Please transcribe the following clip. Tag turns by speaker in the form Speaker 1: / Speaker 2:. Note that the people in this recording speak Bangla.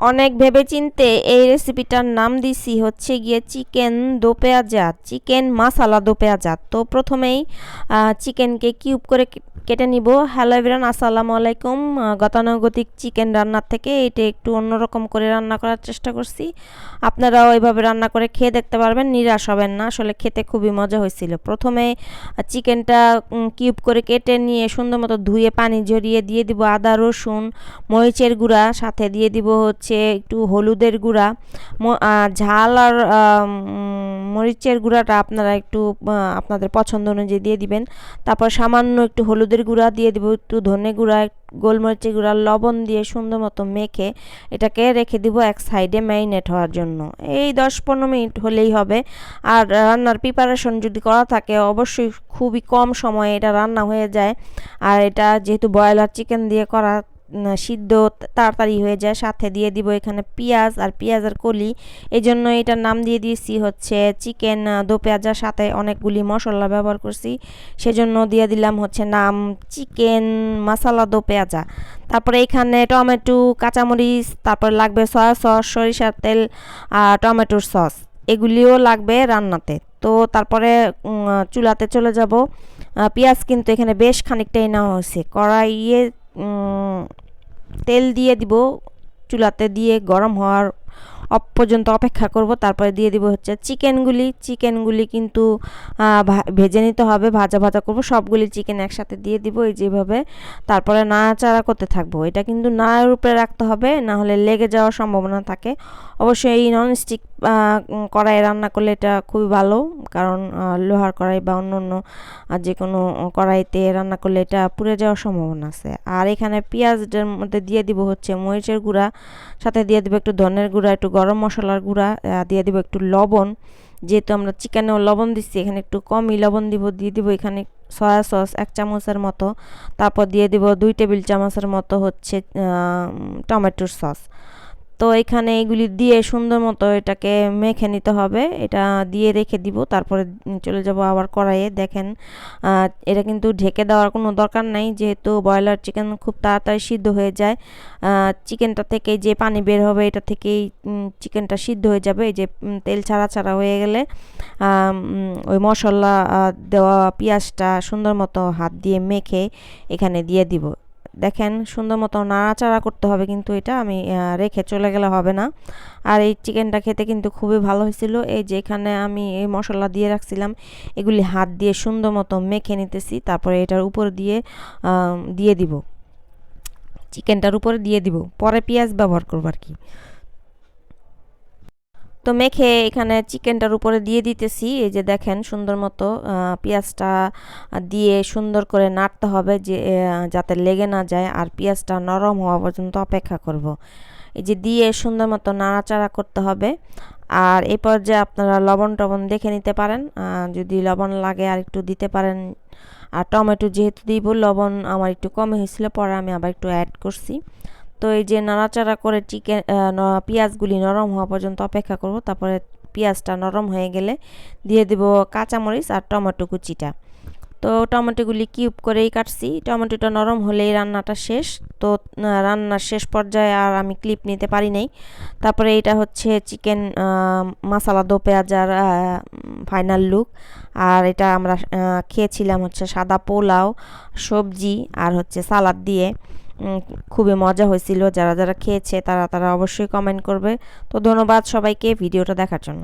Speaker 1: অনেক ভেবে চিনতে এই রেসিপিটার নাম দিছি হচ্ছে গিয়ে চিকেন দো পেঁয়াজা চিকেন মাসালা দো পেঁয়াজা তো প্রথমেই চিকেনকে কিউব করে কেটে নিব। হ্যালো এভরিওয়ান, আসসালামু আলাইকুম। গতানুগতিক চিকেন রান্নার থেকে এটা একটু অন্যরকম করে রান্না করার চেষ্টা করছি। আপনারাও এইভাবে রান্না করে খেয়ে দেখতে পারবেন, নিরাশ হবেন না। আসলে খেতে খুবই মজা হয়েছিল। প্রথমে চিকেনটা কিউব করে কেটে নিয়ে সুন্দর মতো ধুয়ে পানি ঝরিয়ে দিয়ে দিব আদা, রসুন, মরিচের গুঁড়া, সাথে দিয়ে দিব হচ্ছে একটু হলুদের গুঁড়া ঝাল আর মরিচের গুঁড়াটা আপনারা একটু আপনাদের পছন্দ অনুযায়ী দিয়ে দিবেন। তারপর সামান্য একটু হলুদের গুঁড়া দিয়ে দিব, একটু ধনে গুঁড়া গোলমরিচের গুঁড়া, লবণ দিয়ে সুন্দর মতো মেখে এটাকে রেখে দিব এক সাইডে ম্যারিনেট হওয়ার জন্য। এই দশ পনেরো মিনিট হলেই হবে। আর রান্নার প্রিপারেশন যদি করা থাকে, অবশ্যই খুবই কম সময়ে এটা রান্না হয়ে যায়। আর এটা যেহেতু ব্রয়লার চিকেন দিয়ে করা সিদ্ধ তাড়াতাড়ি হয়ে যায়। সাথে দিয়ে দিব এখানে পেঁয়াজ আর পেঁয়াজের কলি। এই জন্য এটার নাম দিয়ে দিয়েছি হচ্ছে চিকেন দো পেঁয়াজার সাথে অনেকগুলি মশলা ব্যবহার করছি। সেজন্য দিয়ে দিলাম হচ্ছে নাম চিকেন মশলা দো পেঁয়াজা। তারপরে এখানে টমেটো, কাঁচামরিচ, তারপরে লাগবে সয়া সস, সরিষার তেল আর টমেটোর সস। এগুলিও লাগবে রান্নাতে। তো তারপরে চুলাতে চলে যাব। পেঁয়াজ কিন্তু এখানে বেশ খানিকটাই নেওয়া হয়েছে। কড়াইয়ে তেল দিয়ে দিব চুলাতে দিয়ে গরম হওয়ার পর্যন্ত অপেক্ষা করব। তারপরে দিয়ে দিব হচ্ছে চিকেনগুলি। চিকেনগুলি কিন্তু ভেজে নিতে হবে, ভাজা ভাজা করব। সবগুলি চিকেন একসাথে দিয়ে দিব এই যেভাবে। তারপরে নাড়াচাড়া করতে থাকব। এটা কিন্তু নাড়ার উপরে রাখতে হবে, না হলে লেগে যাওয়ার সম্ভাবনা থাকে। অবশ্যই এই ননস্টিক কড়াই রান্না করলে এটা খুবই ভালো, কারণ লোহার কড়াই বা অন্য অন্য যে কোনো কড়াইতে রান্না করলে এটা পুড়ে যাওয়ার সম্ভাবনা আছে। আর এখানে পেঁয়াজটার মধ্যে দিয়ে দিব হচ্ছে মরিচের গুঁড়া, সাথে দিয়ে দিব একটু ধনের গুঁড়া, একটু গরম মশলার গুঁড়া দিয়ে দিব একটু লবণ। যেহেতু আমরা চিকেনেও লবণ দিচ্ছি, এখানে একটু কমই লবণ দিব, দিয়ে দিব এখানে সয়া সস এক চামচের মতো। তারপর দিয়ে দিব দুই টেবিল চামচের মতো হচ্ছে টমেটোর সস। তো এখানে এগুলি দিয়ে সুন্দর মতো এটাকে মেখে নিতে হবে। এটা দিয়ে রেখে দিব, তারপরে চলে যাব আবার কড়াইয়ে। দেখেন এটা কিন্তু ঢেকে দেওয়ার কোনো দরকার নাই, যেহেতু ব্রয়লার চিকেন খুব তাড়াতাড়ি সিদ্ধ হয়ে যায়। চিকেনটা থেকে যে পানি বের হবে, এটা থেকেই চিকেনটা সিদ্ধ হয়ে যাবে। এই যে তেল ছাড়া ছাড়া হয়ে গেলে ওই মশলা দেওয়া পেঁয়াজটা সুন্দর মতো হাত দিয়ে মেখে এখানে দিয়ে দিব। দেখেন সুন্দর মতো নাড়াচাড়া করতে হবে কিন্তু এটা আমি রেখে চলে গেলে হবে না। আর এই চিকেনটা খেতে কিন্তু খুবই ভালো হয়েছিল। এই যে এখানে আমি এই মশলা দিয়ে রাখছিলাম, এগুলি হাত দিয়ে সুন্দর মতো মেখে নিতেছি, তারপরে এটার উপর দিয়ে দিয়ে দিব। চিকেনটার উপরে দিয়ে দিব, পরে পেঁয়াজ ব্যবহার করব আর কি। তো মেখে এখানে চিকেনটার উপরে দিয়ে দিতেছি। এই যে দেখেন সুন্দর মতো পেঁয়াজটা দিয়ে সুন্দর করে নাড়তে হবে যে যাতে লেগে না যায় আর পেঁয়াজটা নরম হওয়া পর্যন্ত অপেক্ষা করব। এই যে দিয়ে সুন্দর মতো নাড়াচাড়া করতে হবে। আর এই পর্যায়ে আপনারা লবণ টবণ দেখে নিতে পারেন। যদি লবণ লাগে আর একটু দিতে পারেন। আর টমেটো যেহেতু দিব, লবণ আমার একটু কমে হয়েছিল, পরে আমি আবার একটু অ্যাড করছি। তো এই যে নাড়াচাড়া করে চিকেন পেঁয়াজগুলি নরম হওয়া পর্যন্ত অপেক্ষা করব। তারপরে পেঁয়াজটা নরম হয়ে গেলে দিয়ে দেব কাঁচামরিচ আর টমেটো কুচিটা। তো টমেটোগুলি কিউব করেই কাটছি। টমেটোটা নরম হলেই রান্নাটা শেষ। তো রান্নার শেষ পর্যায়ে আর আমি ক্লিপ নিতে পারি নাই। তারপরে এটা হচ্ছে চিকেন মশালা দো পেঁয়াজার ফাইনাল লুক। আর এটা আমরা খেয়েছিলাম হচ্ছে সাদা পোলাও, সবজি আর হচ্ছে সালাদ দিয়ে। খুবই মজা হয়েছিল। যারা যারা খেয়েছে তারা তারা অবশ্যই কমেন্ট করবে। তো ধন্যবাদ সবাইকে ভিডিওটা দেখার জন্য।